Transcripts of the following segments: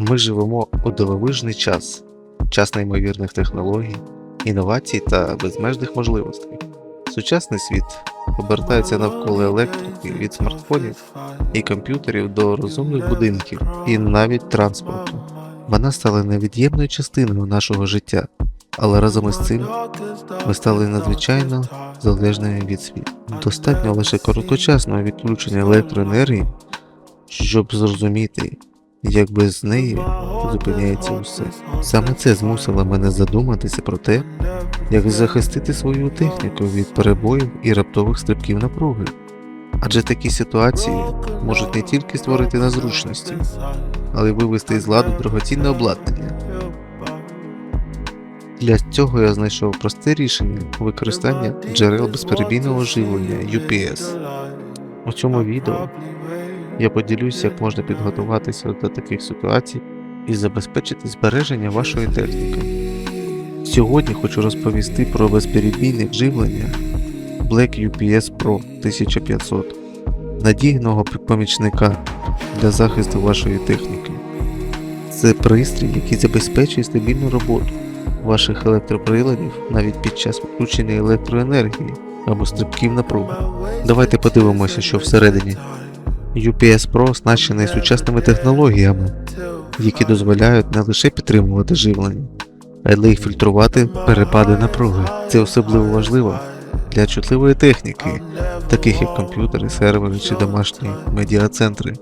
Ми живемо у дивовижний час, час неймовірних технологій, інновацій та безмежних можливостей. Сучасний світ обертається навколо електрики від смартфонів і комп'ютерів до розумних будинків і навіть транспорту. Вона стала невід'ємною частиною нашого життя, але разом із цим ми стали надзвичайно залежними від світу. Достатньо лише короткочасного відключення електроенергії, щоб зрозуміти, як без неї зупиняється усе. Саме це змусило мене задуматися про те, як захистити свою техніку від перебоїв і раптових стрибків напруги. Адже такі ситуації можуть не тільки створити незручності, але й вивести із ладу дорогоцінне обладнання. Для цього я знайшов просте рішення використання джерел безперебійного живлення UPS. У цьому відео я поділюсь, як можна підготуватися до таких ситуацій і забезпечити збереження вашої техніки. Сьогодні хочу розповісти про безперебійне живлення Black UPS Pro 1500, надійного помічника для захисту вашої техніки. Це пристрій, який забезпечує стабільну роботу ваших електроприладів навіть під час відключення електроенергії або стрибків напруги. Давайте подивимося, що всередині. UPS Pro оснащений сучасними технологіями, які дозволяють не лише підтримувати живлення, але й фільтрувати перепади напруги. Це особливо важливо для чутливої техніки, таких як комп'ютери, сервери чи домашні медіацентри.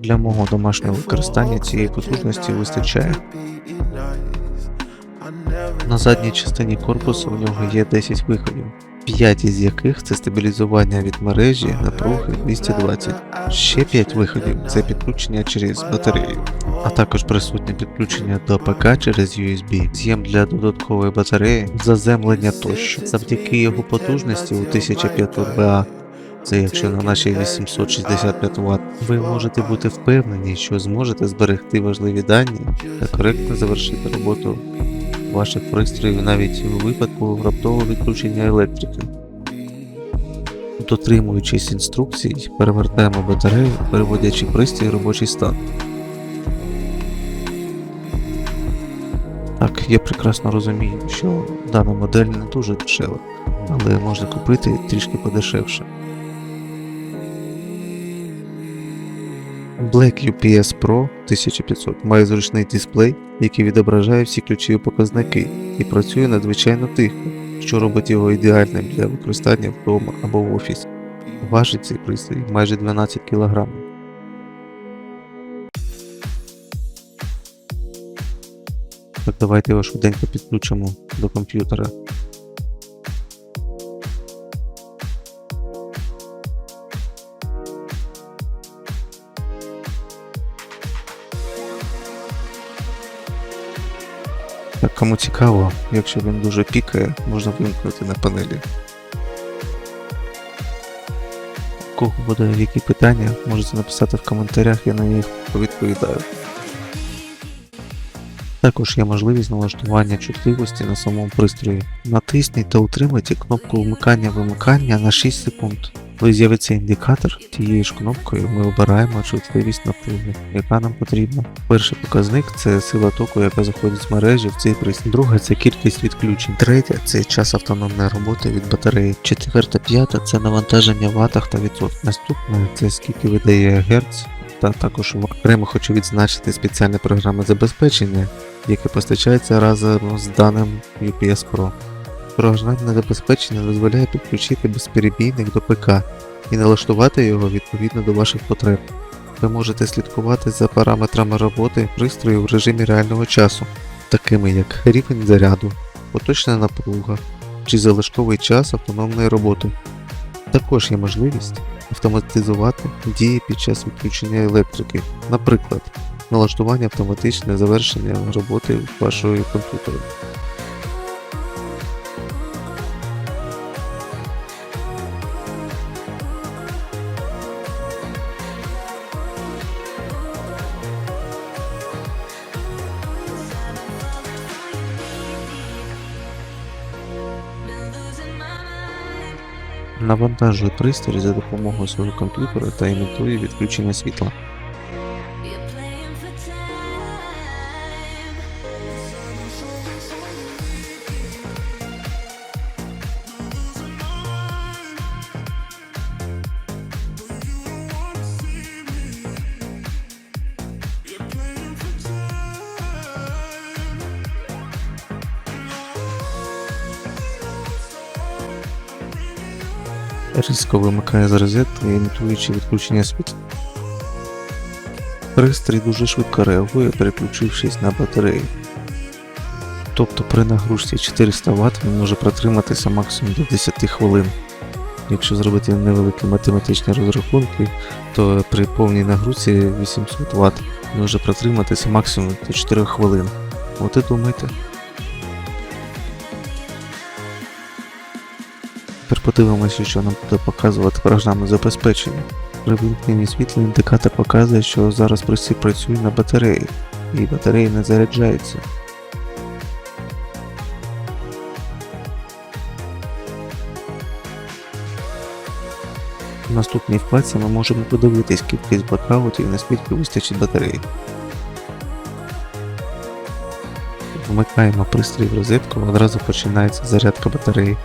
Для мого домашнього використання цієї потужності вистачає. На задній частині корпусу у нього є 10 виходів, 5 із яких це стабілізування від мережі напруги 220. Ще 5 виходів це підключення через батарею, а також присутнє підключення до ПК через USB, з'єм для додаткової батареї, заземлення тощо. Завдяки його потужності у 1500 БА це якщо на нашій 865 Вт, ви можете бути впевнені, що зможете зберегти важливі дані та коректно завершити роботу ваших пристроїв навіть у випадку раптового відключення електрики. Дотримуючись інструкцій, перевертаємо батарею, переводячи пристрій в робочий стан. Так, я прекрасно розумію, що дана модель не дуже дешева, але можна купити трішки подешевше. Black UPS Pro 1500 має зручний дисплей, який відображає всі ключові показники і працює надзвичайно тихо, що робить його ідеальним для використання вдома або в офісі. Важить цей пристрій майже 12 кг. Так, давайте його швиденько підключимо до комп'ютера. Так, кому цікаво, якщо він дуже пікає, можна вимкнути на панелі. У кого буде які питання, можете написати в коментарях, я на них повідповідаю. Також є можливість налаштування чутливості на самому пристрої. Натисніть та утримайте кнопку вмикання-вимикання на 6 секунд. Коли з'явиться індикатор, тією ж кнопкою ми обираємо чутливість напруги, яка нам потрібна. Перший показник це сила току, яка заходить з мережі в цей пристрій. Друге це кількість відключень. Третє це час автономної роботи від батареї. Четверте, п'яте це навантаження в ватах та відсотках. Наступне це скільки видає Герц. Та також окремо хочу відзначити спеціальне програмне забезпечення, яке постачається разом з даним UPS Pro. Програмне забезпечення дозволяє підключити безперебійник до ПК і налаштувати його відповідно до ваших потреб. Ви можете слідкувати за параметрами роботи пристрою в режимі реального часу, такими як рівень заряду, поточна напруга чи залишковий час автономної роботи. Також є можливість автоматизувати дії під час відключення електрики, наприклад, налаштування автоматичне завершення роботи вашого комп'ютера. Навантажує пристрій за допомогою свого комп'ютера та імітує відключення світла. Різко вимикає з розетки, імітуючи відключення світла. Пристрій дуже швидко реагує, переключившись на батарею. Тобто при нагрузці 400 Вт він може протриматися максимум до 10 хвилин. Якщо зробити невеликі математичні розрахунки, то при повній нагрузці 800 Вт може протриматися максимум до 4 хвилин. От і думайте. Тепер подивимося, що нам буде показувати програмне забезпечення. При вимкненні світла індикатор показує, що зараз пристрій працює на батареї, і батарея не заряджається. В наступній вкладці ми можемо подивитись кількість блокаутів, наскільки вистачить батареї. Вмикаємо пристрій в розетку, одразу починається зарядка батареї.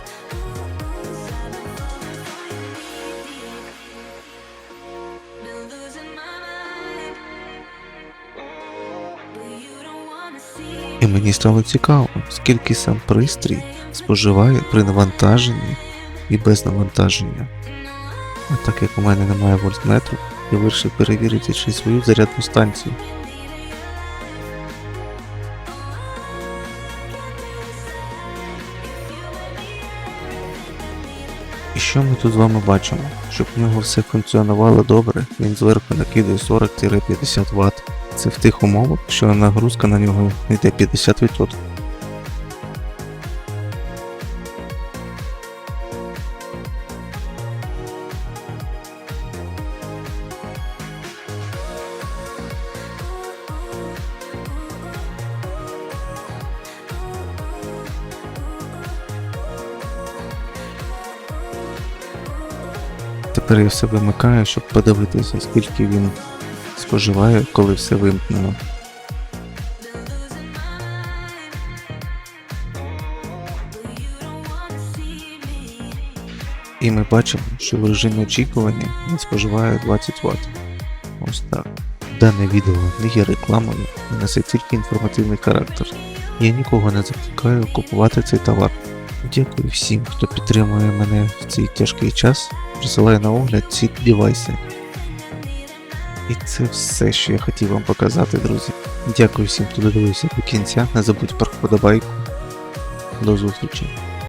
І мені стало цікаво, скільки сам пристрій споживає при навантаженні і без навантаження. А так як у мене немає вольтметру, я вирішив перевірити й свою зарядну станцію. І що ми тут з вами бачимо? Щоб в нього все функціонувало добре, він зверху накидає 40-50 Вт. Це в тих умовах, що нагрузка на нього йде 50%. Тепер я все вимикаю, щоб подивитися, скільки він споживає, коли все вимкнено. І ми бачимо, що в режимі очікування він споживає 20 Вт. Ось так. Дане відео не є рекламою і несе тільки інформативний характер. Я нікого не закликаю купувати цей товар. Дякую всім, хто підтримує мене в цей тяжкий час, присилає на огляд ці девайси. І це все, що я хотів вам показати, друзі. Дякую всім, хто додивився до кінця. Не забудь про вподобайку. До зустрічі.